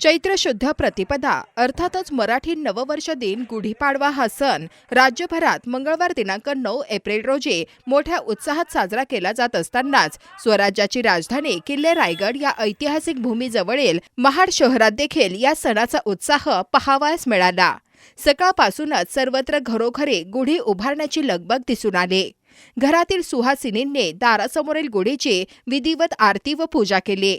चैत्र शुद्ध प्रतिपदा अर्थातच मराठी नववर्ष दिन गुढीपाडवा हा सण राज्यभरात मंगळवार दिनांक नऊ एप्रिल रोजी मोठ्या उत्साहात साजरा केला जात असतानाच स्वराज्याची राजधानी किल्ले रायगड या ऐतिहासिक भूमीजवळील महाड शहरात देखील या सणाचा उत्साह पहावायस मिळाला. सकाळपासूनच सर्वत्र घरोघरी गुढी उभारण्याची लगबग दिसून आली. घरातील सुहासिनींनी दारासमोरील गुढीची विधिवत आरती व पूजा केली.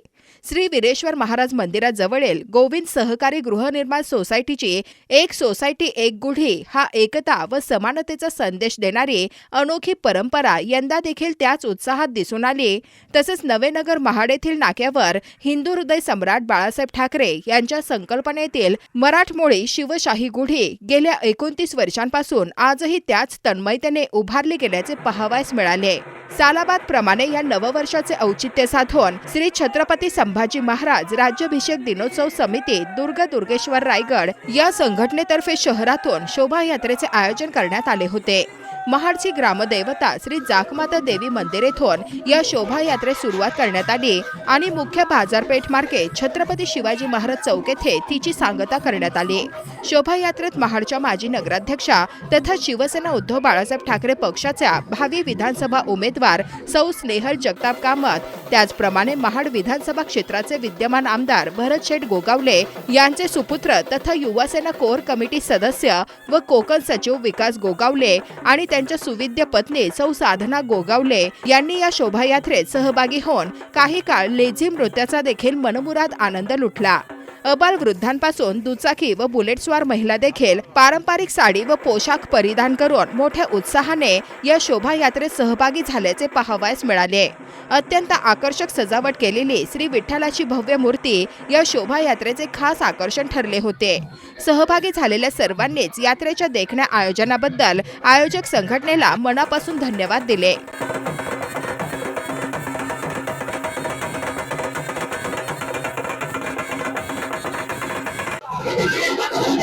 श्री वीरेश्वर महाराज मंदिराजवळील गोविंद सहकारी गृहनिर्माण सोसायटीची एक सोसायटी एक गुढी हा एकता व समानतेचा संदेश देणारी अनोखी परंपरा यंदा देखील त्याच उत्साहात दिसून आली. तसेच नवेनगर महाड येथील नाक्यावर हिंदू हृदय सम्राट बाळासाहेब ठाकरे यांच्या संकल्पनेतील मराठमोळी शिवशाही गुढी गेल्या एकोणतीस वर्षांपासून आजही त्याच तन्मयतेने उभारली गेल्याचे पाहावयास मिळाले. सालाबाद प्रमाणे या नववर्षाचे औचित्य साधून श्री छत्रपती संभाजी महाराज राज्याभिषेक दिनोत्सव समिती दुर्ग दुर्गेश्वर रायगड या संघटनेतर्फे शहरातून शोभायात्रेचे आयोजन करण्यात आले होते. महाडची ग्रामदैवता श्री जाकमाता देवी मंदिर येथून या शोभायात्रेस सुरुवात करण्यात आली आणि मुख्य बाजारपेठ मार्गे छत्रपती शिवाजी महाराज चौक येथे तिची सांगता करण्यात आली. शोभायात्रेत महाडच्या माजी नगराध्यक्षा तथा शिवसेना उद्धव बाळासाहेब ठाकरे पक्षाच्या भावी विधानसभा उमेदवार सौ स्नेहल जगताप कामत त्याचप्रमाणे महाड विधानसभा क्षेत्राचे विद्यमान आमदार भरत शेठ गोगावले यांचे सुपुत्र तथा युवासेना कोर कमिटी सदस्य व कोकण सचिव विकास गोगावले आणि त्यांच्या सुविद्य पत्नी सौ साधना गोगावले यांनी या शोभायात्रेत सहभागी होऊन काही काळ लेझिम नृत्याचा देखील मनमुराद आनंद लुटला. अबाल वृद्धांपासून दुचाकी व बुलेटस्वार महिला देखील पारंपरिक साडी व पोशाख परिधान करून मोठ्या उत्साहाने या शोभायात्रेत सहभागी झाल्याचे पाहावयास मिळाले. अत्यंत आकर्षक सजावट केलेली श्री विठ्ठलाची भव्य मूर्ती या शोभायात्रेचे खास आकर्षण ठरले होते. सहभागी झालेल्या सर्वांनीच यात्रेच्या देखण्या आयोजनाबद्दल आयोजक संघटनेला मनापासून धन्यवाद दिले.